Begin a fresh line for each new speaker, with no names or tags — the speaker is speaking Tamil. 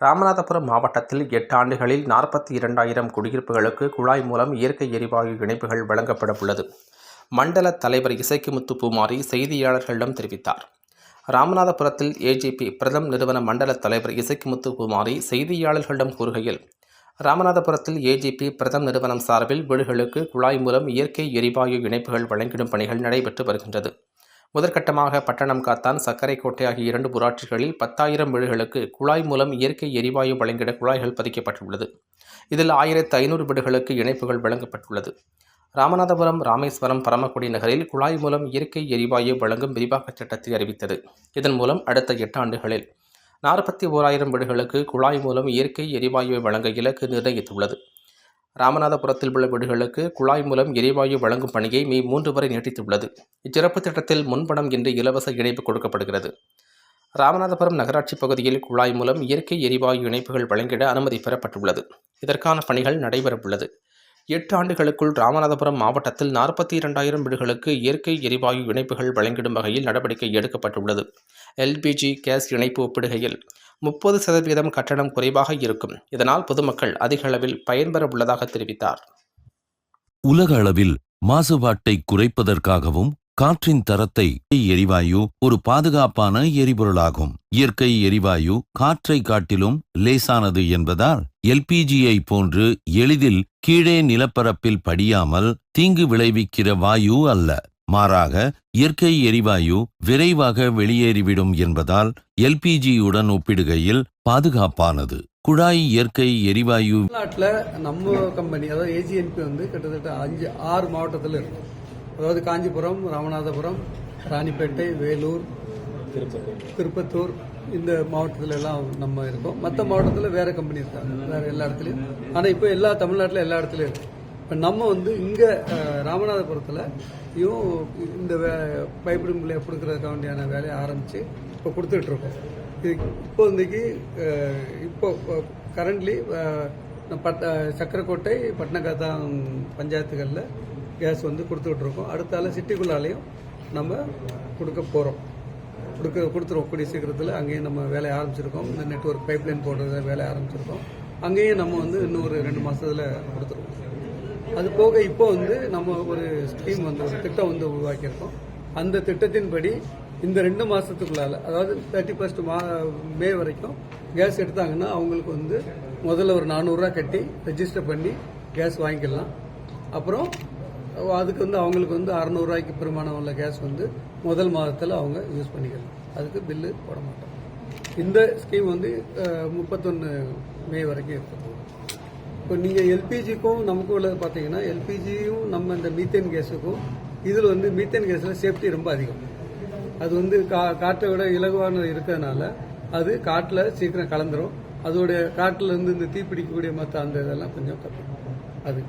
ராமநாதபுரம் மாவட்டத்தில் எட்டு ஆண்டுகளில் நாற்பத்தி இரண்டாயிரம் குடியிருப்புகளுக்கு குழாய் மூலம் இயற்கை எரிவாயு இணைப்புகள் வழங்கப்பட உள்ளது மண்டல தலைவர் இசைக்குமுத்து பூமாரி செய்தியாளர்களிடம் தெரிவித்தார். ராமநாதபுரத்தில் ஏஜிபி பிரதம் நிறுவன மண்டல தலைவர் இசைக்குமுத்து பூமாரி செய்தியாளர்களிடம் கூறுகையில் ராமநாதபுரத்தில் ஏஜிபி பிரதம் நிறுவனம் சார்பில் வீடுகளுக்கு குழாய் மூலம் இயற்கை எரிவாயு இணைப்புகள் வழங்கிடும் பணிகள் நடைபெற்று வருகின்றது. முதற்கட்டமாக பட்டணம் காத்தான் சர்க்கரைக்கோட்டை ஆகிய இரண்டு ஊராட்சிகளில் பத்தாயிரம் வீடுகளுக்கு குழாய் மூலம் இயற்கை எரிவாயு வழங்கிட குழாய்கள் பதிக்கப்பட்டுள்ளது. இதில் ஆயிரத்து ஐநூறு வீடுகளுக்கு இணைப்புகள் வழங்கப்பட்டுள்ளது. ராமநாதபுரம் ராமேஸ்வரம் பரமக்குடி நகரில் குழாய் மூலம் இயற்கை எரிவாயு வழங்கும் விரிவாக்கச் சட்டத்தை அறிவித்தது. இதன் மூலம் அடுத்த எட்டு ஆண்டுகளில் நாற்பத்தி ஓராயிரம் வீடுகளுக்கு குழாய் மூலம் இயற்கை எரிவாயுவை வழங்க இலக்கு நிர்ணயித்துள்ளது. ராமநாதபுரத்தில் உள்ள வீடுகளுக்கு குழாய் மூலம் எரிவாயு வழங்கும் பணியை மே மூன்று வரை நீட்டித்துள்ளது. இச்சிறப்பு திட்டத்தில் முன்பணம் இன்றி இலவச இணைப்பு கொடுக்கப்படுகிறது. ராமநாதபுரம் நகராட்சி பகுதியில் குழாய் மூலம் இயற்கை எரிவாயு இணைப்புகள் வழங்கிட அனுமதி பெறப்பட்டுள்ளது. இதற்கான பணிகள் நடைபெறவுள்ளது. எட்டு ஆண்டுகளுக்குள் ராமநாதபுரம் மாவட்டத்தில் நாற்பத்தி இரண்டாயிரம் வீடுகளுக்கு இயற்கை எரிவாயு இணைப்புகள் வழங்கிடும் வகையில் நடவடிக்கை எடுக்கப்பட்டுள்ளது. எல்பிஜி கேஸ் இணைப்பு ஒப்பிடுகையில் முப்பது சதவீதம் கட்டணம் குறைவாக இருக்கும். இதனால் பொதுமக்கள் அதிக அளவில் பயன்பெற உள்ளதாக தெரிவித்தார்.
உலக அளவில் மாசுபாட்டை குறைப்பதற்காகவும் காற்றின் தரத்தை எரிவாயு ஒரு பாதுகாப்பான எரிபொருளாகும். இயற்கை எரிவாயு காற்றை காட்டிலும் லேசானது என்பதால் எல்பிஜியை போன்று எளிதில் கீழே நிலப்பரப்பில் படியாமல் தீங்கு விளைவிக்கிற வாயு அல்ல. மாறாக இயற்கை எரிவாயு விரைவாக வெளியேறிவிடும் என்பதால் எல்பிஜியுடன் ஒப்பிடுகையில் பாதுகாப்பானது. குழாய் இயற்கை எரிவாயு
தமிழ்நாட்டில் நம்ம கம்பெனி அதாவது ஏஜிஎன்பி வந்து கிட்டத்தட்ட அஞ்சு ஆறு மாவட்டத்தில் இருக்கு. அதாவது காஞ்சிபுரம் ராமநாதபுரம் ராணிப்பேட்டை வேலூர் திருப்பத்தூர் இந்த மாவட்டத்தில் எல்லாம் நம்ம இருக்கோம். மற்ற மாவட்டத்தில் வேற கம்பெனி இருக்காங்க வேற எல்லா இடத்துலையும். ஆனால் இப்போ எல்லா தமிழ்நாட்டில் எல்லா இடத்துலையும் இருக்கு. இப்போ நம்ம வந்து இங்கே ராமநாதபுரத்தில் இவன் இந்த பைப்பிடும் பிள்ளைய கொடுக்கறதுக்கு வேண்டியான வேலையை ஆரம்பித்து இப்போ கொடுத்துட்ருக்கோம். இது இப்போ இப்போ கரண்ட்லி பட்ட சக்கரக்கோட்டை பட்னகாத்தான் பஞ்சாயத்துகளில் கேஸ் வந்து கொடுத்துட்ருக்கோம். அடுத்தால சிட்டிக்குள்ளாலையும் நம்ம கொடுக்க போகிறோம் கொடுக்க கொடுத்துருவோம். கூடிய சீக்கிரத்தில் அங்கேயும் நம்ம வேலையை ஆரம்பிச்சிருக்கோம். இந்த நெட்ஒர்க் பைப்லைன் போடுறத வேலையை ஆரம்பிச்சிருக்கோம். அங்கேயும் நம்ம வந்து இன்னும் ஒரு ரெண்டு மாதத்தில் கொடுத்துருவோம். அது போக இப்போ வந்து நம்ம ஒரு ஸ்கீம் வந்து ஒரு திட்டம் வந்து உருவாக்கியிருக்கோம். அந்த திட்டத்தின்படி இந்த ரெண்டு மாதத்துக்குள்ளால அதாவது தேர்ட்டி ஃபர்ஸ்ட் மா மே வரைக்கும் கேஸ் எடுத்தாங்கன்னா அவங்களுக்கு வந்து முதல்ல ஒரு நானூறுரூவா கட்டி ரெஜிஸ்டர் பண்ணி கேஸ் வாங்கிக்கலாம். அப்புறம் அதுக்கு வந்து அவங்களுக்கு வந்து அறநூறுவாய்க்கு பெருமானம் உள்ள கேஸ் வந்து முதல் மாதத்தில் அவங்க யூஸ் பண்ணிக்கலாம். அதுக்கு பில்லு போட மாட்டோம். இந்த ஸ்கீம் வந்து முப்பத்தொன்று மே வரைக்கும் இருக்கும் இப்போ நீங்கள் எல்பிஜிக்கும் நமக்கும் உள்ள பார்த்தீங்கன்னா எல்பிஜியும் நம்ம இந்த மீத்தேன் கேஸுக்கும் இதில் வந்து மீத்தேன் கேஸில் சேஃப்டி ரொம்ப அதிகம். அது வந்து கா காற்றை விட இலகுவான இருக்கிறதுனால அது காட்டில் சீக்கிரம் கலந்துரும். அதோடைய காட்டில் இருந்து இந்த தீப்பிடிக்கக்கூடிய மற்ற அந்த இதெல்லாம் கொஞ்சம் தப்பு. அது.